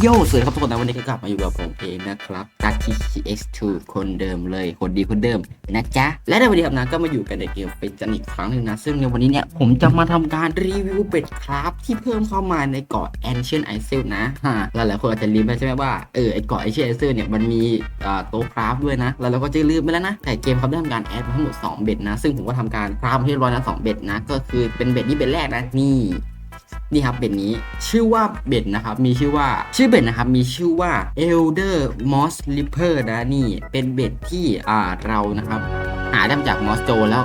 โยสวัสดีครับทุกคนนะวันนี้ก็กลับมาอยู่กับผมเองนะครับกัตที่ X2 คนเดิมเลย คนดีคนเดิมนะจ๊ะ และในวันนี้ครับนะก็มาอยู่กันในเกมเฟสจันอีกครั้งหนึ่งนะ ซึ่งในวันนี้เนี่ยผมจะมาทำการรีวิวเป็ดครับที่เพิ่มเข้ามาในเกาะ Ancient i s l นะฮะหลายๆคนอาจจะลืมไปใช่ไหมว่าเออไอเกาะ Ancient i s l เนี่ยมันมีโต๊ะคราฟด้วยนะแล้วเราก็จะลืมไปแล้วนะ แต่เกมเขาได้ทำการแอดมาทั้งหมด2เบ็ดนะซึ่งผมก็ทำการคราฟมาที่เรียบร้อยนะสองเบ็ดนะก็คือเป็นเบ็ดนี้เบ็ดแรกนะนี่ นี่ครับเบ็ดนี้ชื่อว่าเบ็ดนะครับมีชื่อว่าชื่อเบ็ดนะครับมีชื่อว่า Elder Moss Ripper นะนี่เป็นเบ็ดที่อ่าเรานะครับหาได้มาจากมอสโจแล้ว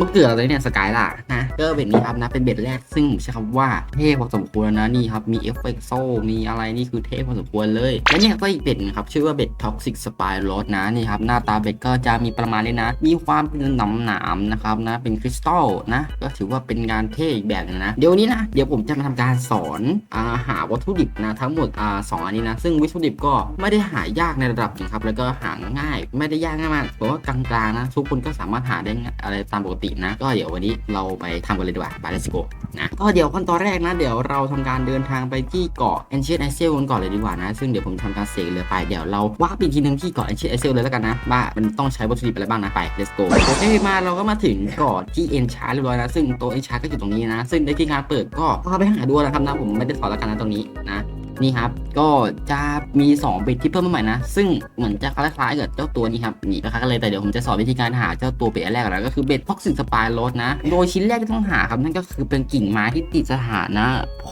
มื่อเกิดอะไรเนี่ยสกายล่ะนะก็เบ็ดนี้ครับนะเป็นเบ็ดแรกซึ่งผมใช้คำว่าเท่พอสมควรนะนี่ครับมีเอฟเฟกโซมีอะไรนี่คือเท่พอสมควรเลยและเนี่ยก็อีกเบ็ดนึงครับชื่อว่าเบ็ดท็อกซิกสปายโรดนะนี่ครับหน้าตาเบ็ดก็จะมีประมาณนี้นะ มีความเป็นหนามหนามนะครับนะเป็นคริสตัลนะก็ถือว่าเป็นงานเท่อีกแบบนึงนะเดี๋ยวนี้นะเดี๋ยวผมจะมาทำการสอนอาหาวัตถุดิบนะทั้งหมดอ่าสองอันนี้นะซึ่งวัตถุดิบก็ไม่ได้หายากในระดับหนึงครับแล้วก็หาง่าย ไม่ได้ยากง่ายมากเพราะว่ากลางๆนะทุกคนก็สามารถหาได้อะไรตามปกตินะ ก็เดี๋ยววันนี้เราไปทำกันเลยดีกว่าบาเลสโกนะก็เดี๋ยวขั้นตอนแรกนะ เดี๋ยวเราทำการเดินทางไปที่เกาะ Ancient i s l กันก่อนเลยดีกว่านะ ซึ่งเดี๋ยวผมทำการเสกเรือไปเดี๋ยวเราว่าไปอีกทีหนึงที่เกาะ Ancient i s l เลยแล้วกันนะว่ามันต้องใช้วัตถุดิบอะไรบ้างนะไป let's go โอเคมาเราก็มาถึงเกาะที่ Enchant เรียบร้อยนะซึ่งตัว Enchant ก็อยู่ตรงนี้นะ ซึ่งในที่การเปิดก็พาไปหาดูนะครับนะผมไม่ได้สอนแล้วกันนะตรงนี้นะ นี่ครับ ก็จะมี2เป็ดที่เพิ่มมาใหม่นะ ซึ่งเหมือนจะคล้ายๆกับเจ้าตัวนี้ครับนี่คล้ายกันเลยแต่เดี๋ยวผมจะสอนวิธีการหาเจ้าตัวเป็ดอันแรกก่อนนะก็คือเบ็ดพ็อกซิสปายโรสนะ โดยชิ้นแรกที่ต้องหาครับนั่นก็คือเป็นกิ่งไม้ที่ติดสถานะโพ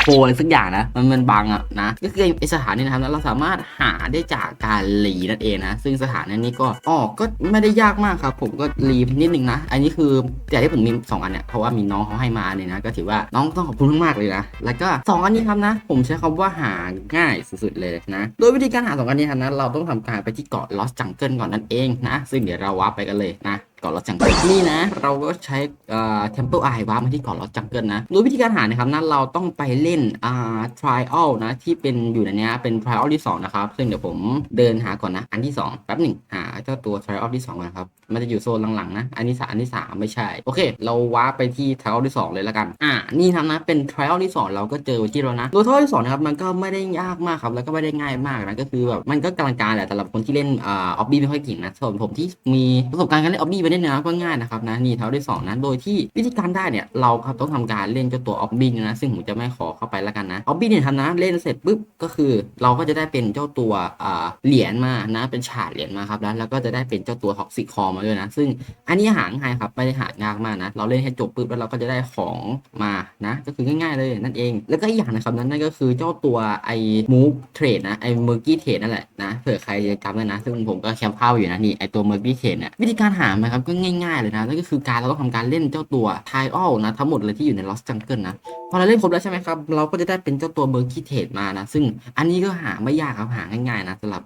โพอะไรสักอย่างนะ มันมันบังอะนะก็คือไอสถานนี้นะครับเราสามารถหาได้จากการรีนั่นเองนะ ซึ่งสถานนี้ก็อ๋อก็ไม่ได้ยากมากครับ ผมก็รีนิดนึงนะ อันนี้คือแต่ที่ผมมี2อันเนี่ยเพราะว่ามีน้องเขาให้มาเนี่ยนะ ก็ถือว่าน้องต้องขอบคุณมากๆเลยนะแล้วก็ 2 อันนี้ครับนะ ผมใช้คำว่าหาง่ายสุดๆเลยนะ โดยวิธีการหาสอันนี้นะเราต้องทำการไปที่เกาะ Lost Jungle ก่อนนั่นเองนะ ซึ่งเดี๋ยวเราว้าไปกันเลยนะ กาะลอสจังเกิลนี่นะ เราก็ใช้เอ่อ Temple Eye ว้ามาที่เกาะลอสจังเกิลนะโดยวิธีการหานะครับนั้นเราต้องไปเล่นอ่า trial นะที่เป็นอยู่ในเนี้ยเป็น trial ที่2นะครับซึ่งเดี๋ยวผมเดินหาก่อนนะอันที่ 2 แป๊บหนึ่งหาเจ้าตัว trial ที่2ก่อนครับมันจะอยู่โซนหลังๆนะอันที่สามอันที่3ไม่ใช่ โอเค เราว้าไปที่ trial ที่2เลยละกัน อ่านี่ทำนะเป็น trial ที่ 2 เราก็เจอที่แล้วนะโดย trial ที่2นะครับมันก็ไม่ได้ยากมากครับแล้วก็ไม่ได้ง่ายมากนะก็คือแบบมันก็กลางๆแหละสำหรับคนที่เล่นอ่าออบบี้ไม่ค่อยเก่งนะส่วนผมที่มีประสบการณ์การเล่นออบบี้ไปเล่นนะก็ง่ายนะครับนะนี่ trial ที่2นะโดยที่วิธีการได้เนี่ยเราครับต้องทำการเล่นเจ้าตัวออบบี้นะซึ่งผมจะไม่ขอเข้าไปแล้วกันนะออบบี้เนี่ยทำนะเล่นเสร็จปุ๊บก็คือ เราก็จะได้เป็นเจ้าตัวอ่าเหรียญมานะเป็นฉาดเหรียญมาครับแล้วแล้วก็จะได้เป็นเจ้าตัวท็อกซิคคอมาด้วยนะซึ่งอันนี้หาง่ายครับไม่ได้หายากมากนะเราเล่นให้จบปุ๊บแล้วเราก็จะได้ของมานะก็คือง่ายๆเลยนั่นเอง แล้วก็อีกอย่างนะครับนั่นก็คือเจ้าตัวไอ้มูฟเทรดนะไอ้เมอร์กี้เทรดนั่นแหละนะเผื่อใครจะจำได้นะ ซึ่งผมก็แคมป์เข้าอยู่นะนี่ไอ้ตัวเมอร์กี้เทรดเนี่ยวิธีการหามันครับก็ง่ายๆเลยนะนั่นก็คือการเราต้องทำการเล่นเจ้าตัวไทออลนะทั้งหมดเลยที่อยู่ใน Lost Jungle นะพอเราเล่นครบแล้วใช่ไหมครับ เราก็จะได้เป็นเจ้าตัวเมอร์กี้เทดมานะ ซึ่งอันนี้ก็หาไม่ยากครับหาง่ายๆนะสำหรับ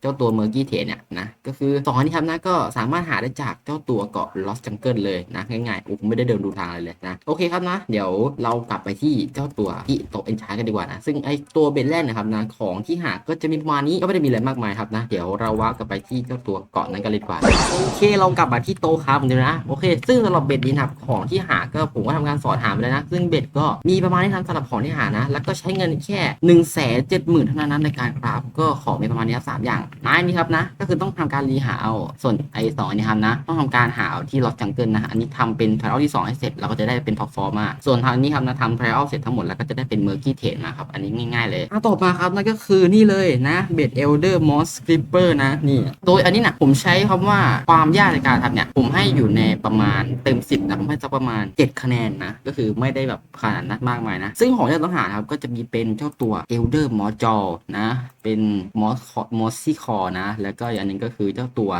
เจ้าตัวเมอร์กี้เทดเนี่ยนะก็คือสองอันนี้ครับนะก็สามารถหาได้จากเจ้าตัวเกาะ Lost Jungle เลยนะง่ายๆผมไม่ได้เดินดูทางอะไรเลยนะโอเคครับนะ เดี๋ยวเรากลับไปที่เจ้าตัวที่โตเอนชาร์กันดีกว่านะซึ่งไอตัวเบนแรกนะครับนะของที่หาก็จะมีประมาณนี้ก็ไม่ได้มีอะไรมากมายครับนะเดี๋ยวเราว้ากลับไปที่เจ้าตัวเกาะนั้นกันเลยดีกว่าโอเคเรากลับมาที่โตครับเดี๋ยวนะโอเค ซึ่งสำหรับเบ็ดนี้นะครับของที่หาก็ผมก็ทำการสอนหาไปแล้วนะ ซึ่งเบ็ดก็มีประมาณนี้ทำสำหรับของที่หานะ แล้วก็ใช้เงินแค่1นึ่งแสนเจ็ดหมื่นเท่านั้นนะในการคราฟก็ของมีประมาณนี้ครับสามอย่างไม้นี้ครับนะ ก็คือต้องทำการรีหาเอาส่วนไอ้สองนี้ครับนะ ต้องทำการหาเอาที่ล็อกจังเกิลนะอันนี้ทำเป็นทรัลที่ 2 ให้เสร็จเราก็จะได้เป็นท็อปฟอร์มา ส่วนทางนี้ครับนะทำทรัลเสร็จทั้งหมดแล้วก็จะได้เป็นเมอร์กี้เทนมาครับอันนี้ง่ายๆเลยอะต่อมาครับนั่นก็คือนี่เลยนะเบดเอลเดอร์มอสคริปเปอร์นะนี่ โดยอันนี้นะผมใช้คำว่าความยากในการทำเนี่ยผมให้อยู่ในประมาณเต็ม 10นะผมให้สักประมาณ 7 คะแนนนะก็คือไม่ได้แบบขนาดนักมากมายนะ ซึ่งของที่เราต้องหาครับ ก็จะมีเป็นเจ้าตัวเอลเดอร์มอจอนะ เป็นมอสมอสซี่คอนะ แล้วก็อีกอันหนึงก็คือเจ้าตัว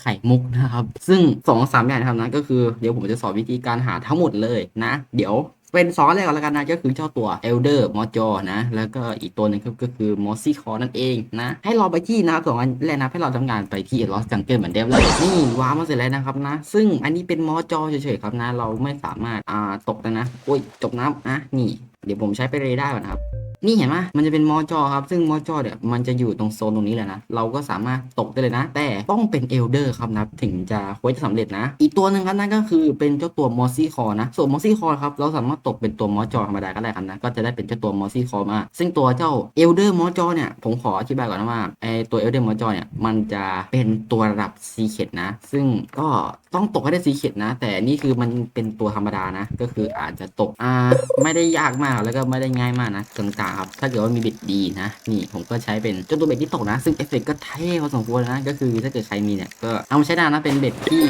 ไข่มุกนะครับ ซึ่ง2องสามอย่างนะครับนะก็คือเดี๋ยวผมจะสอนวิธีการหาทั้งหมดเลยนะ เดี๋ยว เป็นซอสแรกก่อนแล้วกันนะก็คือเจ้าตัว Elder m o j o นะ แล้วก็อีกตัวหนึงก็คือ m o s s y c o นั่นเองนะ ให้เราไปที่นะครับสองอันแรกนะให้เราทำงานไปที่ Lost Jungle เหมือนเดิมเลยนี่ว้ามาเสร็จแล้วนะครับนะ ซึ่งอันนี้เป็นมอจอเฉยๆครับนะ เราไม่สามารถอ่าตกนะนะโอ้ยจบน้ำนะนี่ เดี๋ยวผมใช้ไปเรดาร์ก่อนครับ นี่เห็นไหมมันจะเป็นมอจอครับ ซึ่งมอจอเนี่ยมันจะอยู่ตรงโซนตรงนี้เลยนะ เราก็สามารถตกได้เลยนะ แต่ต้องเป็นเอลเดอร์ครับนะ ถึงจะควสสำเร็จนะ อีกตัวหนึ่งครับนั่นก็คือเป็นเจ้าตัวมอซี่คอนะ ส่วนมอซี่คอครับ เราสามารถตกเป็นตัวมอจอธรรมดาก็ได้ครับนะ ก็จะได้เป็นเจ้าตัวมอซี่คอมา ซึ่งตัวเจ้าเอลเดอร์มอจอเนี่ย ผมขออธิบายก่อนนะว่าไอตัวเอลเดอร์มอจอเนี่ยมันจะเป็นตัวระดับซีเคดนะ ซึ่งก็ต้องตกให้ได้ซีเคดนะ แต่นี่คือมันเป็นตัวธรรมดานะ ก็คืออาจจะตกอ่าไม่ได้ยากมากแล้วก็ไม่ได้ง่ายมากนะกลางครับ ถ้าเกิดว่ามีเบ็ดดีนะ นี่ผมก็ใช้เป็นเจ้าตัวเบ็ดที่ตกนะ ซึ่งเอฟเฟกต์ก็เท่พอสมควรนะ ก็คือถ้าเกิดใครมีเนี่ย ก็เอามาใช้ได้นะ เป็นเบ็ดที่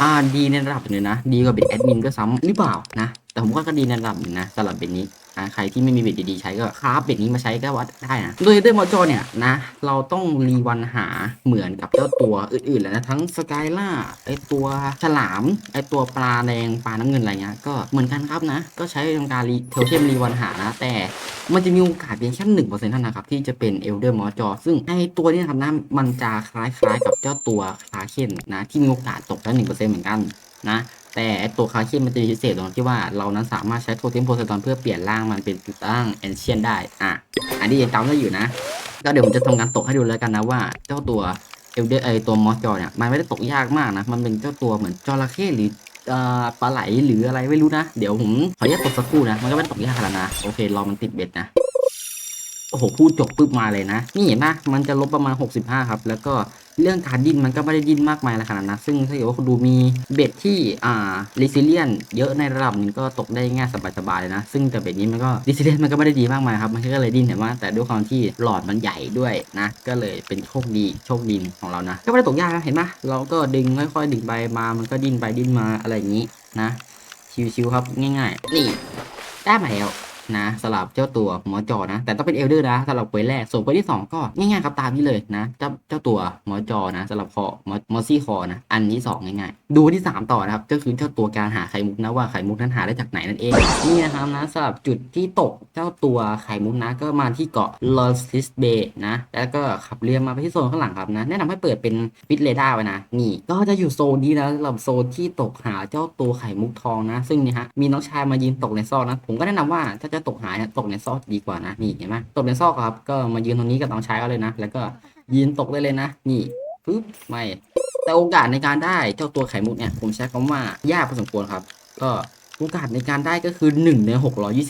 อ่าดีในระดับหนึ่งนะ ดีกว่าเบ็ดแอดมินก็ซ้ำหรือเปล่านะ ผมว่าก็ดีในระดับหนึ่งนะสำหรับเบ็ดนี้อ่าใครที่ไม่มีเบ็ดดีๆใช้ก็คราฟเบ็ดนี้มาใช้ก็วัดได้นะโดยด้วยมอจอเนี่ยนะเราต้องรีวันหาเหมือนกับเจ้าตัวอื่นๆแล้วนะทั้งสกายล่าไอตัวฉลามไอตัวปลาแดงปลาน้ำเงินอะไรเงี้ยก็เหมือนกันครับนะ ก็ใช้ทำการรีเทลเทมรีวันหานะ แต่มันจะมีโอกาสเพียงแค่หนึ่งเปอร์เซ็นต์เท่านั้นครับที่จะเป็นเอลเดอร์มอจอซึ่งไอตัวนี้ครับนะมันจะคล้ายๆกับเจ้าตัวคาเคนนะที่มีโอกาสตกได้หนึ่งเปอร์เซ็นต์เหมือนกันนะ แต่ตัวคาคนมันจะมีพิเศษตรงที่ว่าเรานั้นสามารถใช้โทเทมโพไซดอนเพื่อเปลี่ยนร่างมันเป็นร่างแอนเชียนได้ อะ อันนี้ยังจำได้อยู่นะก็เดี๋ยวผมจะทำการตกให้ดูแล้วกันนะว่า เจ้าตัวเอลเดอร์ไอตัวมอสจอเนี่ยมันไม่ได้ตกยากมากนะ มันเป็นเจ้าตัวเหมือนจระเข้หรือปลาไหลหรืออะไรไม่รู้นะ เดี๋ยวผมขออนุญาตตกสักครู่นะ มันก็ไม่ตกยากขนาดนะ โอเค รอมันติดเบ็ดนะ โอ้โห พูดจบปุ๊บมาเลยนะ นี่เห็นปะมันจะลบประมาณ 65 ครับ แล้วก็ เรื่องการดิ้นมันก็ไม่ได้ดิ้นมากมายอะไรขนาดนั้นซึ่งถ้าเกิดว่าคุณดูมีเบ็ดที่อ่าลิซิเลียนเยอะในระดับหนึงก็ตกได้ง่ายสบายๆเลยนะ ซึ่งแต่เบ็ดนี้มันก็ลิซิเลียนมันก็ไม่ได้ดีมากมายครับ มันก็เลยดิ้นเห็นว่า แต่ด้วยความที่หลอดมันใหญ่ด้วยนะ ก็เลยเป็นโชคดีโชคดีของเรานะ ก็ไม่ได้ตกยากนะเห็นปะเราก็ดึงค่อยๆดึงไปมา มันก็ดิ้นไปดิ้นมาอะไรอย่างนี้นะ ชิวๆครับง่าย ๆ นี่ได้มาแล้ว นะสลับเจ้าตัวหมอจอนะ แต่ต้องเป็นเอลเดอร์นะสำหรับเควสแรกส่วนเควสที่ 2 ก็ง่ายๆครับตามนี้เลยนะ เจ้าเจ้าตัวหมอจอนะสำหรับคอมอมอซี่คอนะ อันที่2ง่ายๆ ดูที่ 3 ต่อนะครับก็คือเจ้าตัวการหาไข่มุกนะว่าไข่มุกนั้นหาได้จากไหนนั่นเองนี่นะครับนะสำหรับจุดที่ตกเจ้าตัวไข่มุกนะ ก็มาที่เกาะลอสติสเบย์นะ แล้วก็ขับเรือมาไปที่โซนข้างหลังครับนะแนะนำให้เปิดเป็นฟิตเรดาร์ไว้นะนี่ ก็จะอยู่โซนนี้นะสำหรับโซนที่ตกหาเจ้าตัวไข่มุกทองนะ ซึ่งเนี่ยฮะมีน้องชายมายืนตกในซอกนะผมก็แนะนำว่าถ้าจะตกหาเนี่ยตกในซอกดีกว่านะนี่เห็นไหมตกในซอกครับ ก็มายืนตรงนี้กับน้องชายก็เลยนะ แล้วก็ยืนตกได้เลยนะ นี่ปึ๊บไม่แต่โอกาสในการได้เจ้าตัวไข่มุกเนี่ยผมใช้คำว่ายากพอสมควรครับ ก็โอกาสในการได้ก็คือ1ใน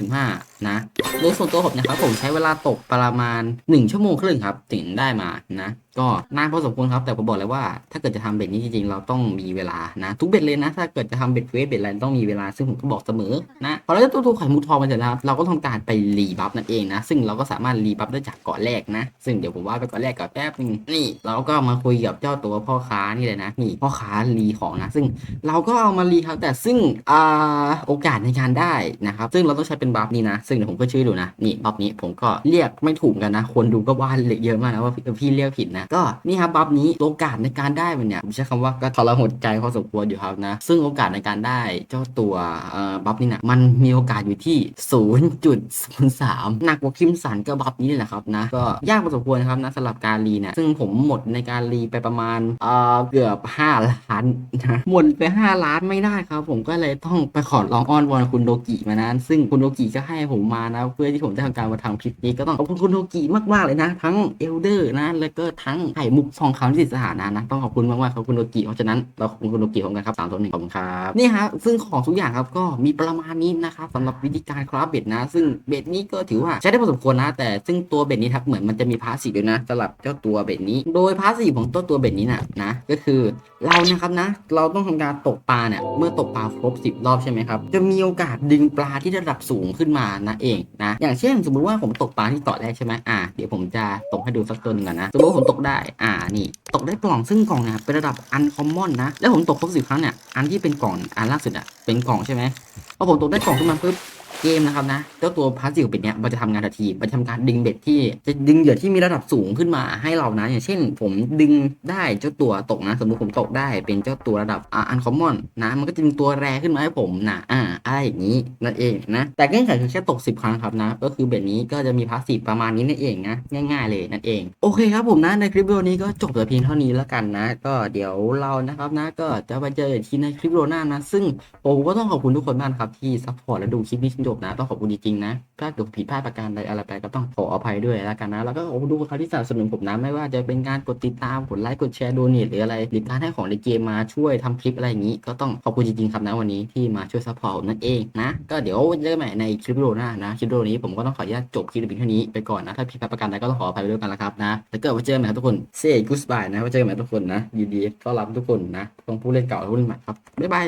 625 นะโดยส่วนตัวผมนะครับผมใช้เวลาตกประมาณ 1 ชั่วโมงครึ่งครับ ถึงได้มานะ ก็นานพอสมควรครับแต่ผมบอกเลยว่า ถ้าเกิดจะทำเบ็ดนี้จริงๆ เราต้องมีเวลานะ ทุกเบ็ดเลยนะ ถ้าเกิดจะทำเบ็ดเวสเบ็ดอะไรต้องมีเวลาซึ่งผมก็บอกเสมอนะพอเราได้ตัวตัวไข่มุกทองมาเสร็จแล้วเราก็ทำการไปรีบัฟนั่นเองนะ ซึ่งเราก็สามารถรีบัฟได้จากเกาะแรกนะ ซึ่งเดี๋ยวผมว่าไปเกาะแรกก่อนแป๊บนึงนี่ เราก็มาคุยกับเจ้าตัวพ่อค้านี่เลยนะนี่พ่อค้ารีของนะ ซึ่งเราก็เอามารีครับแต่ซึ่งอ่าโอกาสในการได้นะครับซึ่งเราต้องใช้เป็นบัฟนี้นะซึ่งเดี๋ยวผมก็ชื่อดูนะ นี่บัฟนี้ผมก็เรียกไม่ถูกกันนะ คนดูก็ว่าเยอะมากนะว่าพี่เรียกผิดนะ ก็นี่ครับบัฟนี้โอกาสในการได้มันเนี่ยผมใช้คำว่าก็ทรหดใจพอสมควรอยู่ครับนะ ซึ่งโอกาสในการได้เจ้าตัวอ่อบัฟนี้นะมันมีโอกาสอยู่ที่ 0.03หนักกว่าคิมสันก็บัฟนี้เลยแหละครับนะ ก็ยากพอสมควรนะครับนะสำหรับการรีเนี่ยซึ่งผมหมดในการรีไปประมาณเอ่อเกือบ 5 ล้านนะหมดไป 5 ล้านไม่ได้ครับ ผมก็เลยต้องไปขอร้องอ้อนวอนคุณโดกิมานะซึ่งคุณโดกิก็ให้ผมมานะ เพื่อที่ผมจะทำการมาทำคลิปนี้ก็ต้องขอบคุณคุณโดกิมากๆเลยนะ ทั้งเอลเดอร์นะ แล้วก็ทั้งไข่มุกทองคำที่ติดสถานะนะต้องขอบคุณมากๆครับคุณโดกิเพราะฉะนั้นเราขอบคุณคุณโดกิพร้อมกันครับสามตัวหนึ่งขอบคุณครับนี่ฮะซึ่งของทุกอย่างครับก็มีประมาณนี้นะครับสำหรับวิธีการคราฟเบ็ดนะ ซึ่งเบ็ดนี้ก็ถือว่าใช้ได้พอสมควรนะ แต่ซึ่งตัวเบ็ดนี้ครับเหมือนมันจะมีพาสซีฟด้วยนะสำหรับเจ้าตัวเบ็ดนี้ โดยพาสซีฟของตัวตัวเบ็ดนี้นะนะก็คือเรานะครับนะ เราต้องทำการตกปลาเนี่ยเมื่อตกปลาครบ 10 รอบใช่ไหมครับจะมีโอกาสดึงปลาที่ระดับสูงขึ้นมานะเองนะ อย่างเช่น สมมติว่าผมตกปลาที่เกาะแรกใช่ไหมอ่าเดี๋ยวผมจะตกให้ดูสักตัวหนึ่งก่อนนะสมมติว่าผมตกได้ อ่านี่ ตกได้กล่องซึ่งกล่องเนี่ยเป็นระดับอันคอมมอนนะ แล้วผมตกครบสิบครั้งเนี่ยอันที่เป็นกล่องอันล่าสุดอะเป็นกล่องใช่ไหมพอผมตกได้กล่องขึ้นมาปุ๊บ เกมนะครับนะเจ้าตัวพาสซีฟเบ็ดเนี้ยมันจะทำงานทันทีมันจะทำการดึงเบ็ดที่จะดึงเหยื่อที่มีระดับสูงขึ้นมาให้เรานะ อย่างเช่น ผมดึงได้เจ้าตัวตกนะ สมมุติผมตกได้เป็นเจ้าตัวระดับอันคอมมอนนะ มันก็จะมีตัวแรขึ้นมาให้ผมนะอ่าอะไรอย่างนี้นั่นเองนะแต่เงื่อนไขคือแค่ตก 10 ครั้งครับนะ ก็คือเบ็ดนี้ก็จะมีพาสซีฟประมาณนี้นั่นเองนะง่าย ๆ เลยนั่นเองโอเคครับผมนะในคลิปวิดีโอนี้ก็จบแต่เพียงเท่านี้แล้วกันนะ ก็เดี๋ยวเรานะครับนะก็จะไปเจอกันที่ในคลิปวิดีโอหน้านะ ซึ่งผมก็ต้องขอบคุณทุกคนมากครับที่ซัพพอร์ตและดูคลิปนี้จบนะ ต้องขอบคุณจริงๆนะ ถ้าเกิดผิดพลาดประการใดอะไรไปก็ต้องขออภัยด้วยแล้วกันนะ แล้วก็ขอบคุณทุกคนที่สนับสนุนผมนะไม่ว่าจะเป็นการกดติดตามกดไลค์กดแชร์โดเนทหรืออะไร หรือการให้ของในเกมมาช่วยทำคลิปอะไรอย่างนี้ ก็ต้องขอบคุณจริงๆครับนะวันนี้ที่มาช่วยซัพพอร์ตผมนั่นเองนะ ก็เดี๋ยวเจอกันใหม่ในคลิปวิดีโอหน้านะคลิปวิดีโอนี้ผมก็ต้องขออนุญาตจบคลิปเพียงเท่านี้ไปก่อนนะถ้าผิดพลาดประการใดก็ต้องขออภัยด้วยกันละครับนะแล้วก็ไว้เจอกันใหม่ครับทุกคน say goodbye นะไว้เจอกันใหม่ทุกคนนะยินดีต้อนรับทุกคนนะทั้งผู้เล่นเก่าและผู้เล่นใหม่ครับบ๊ายบาย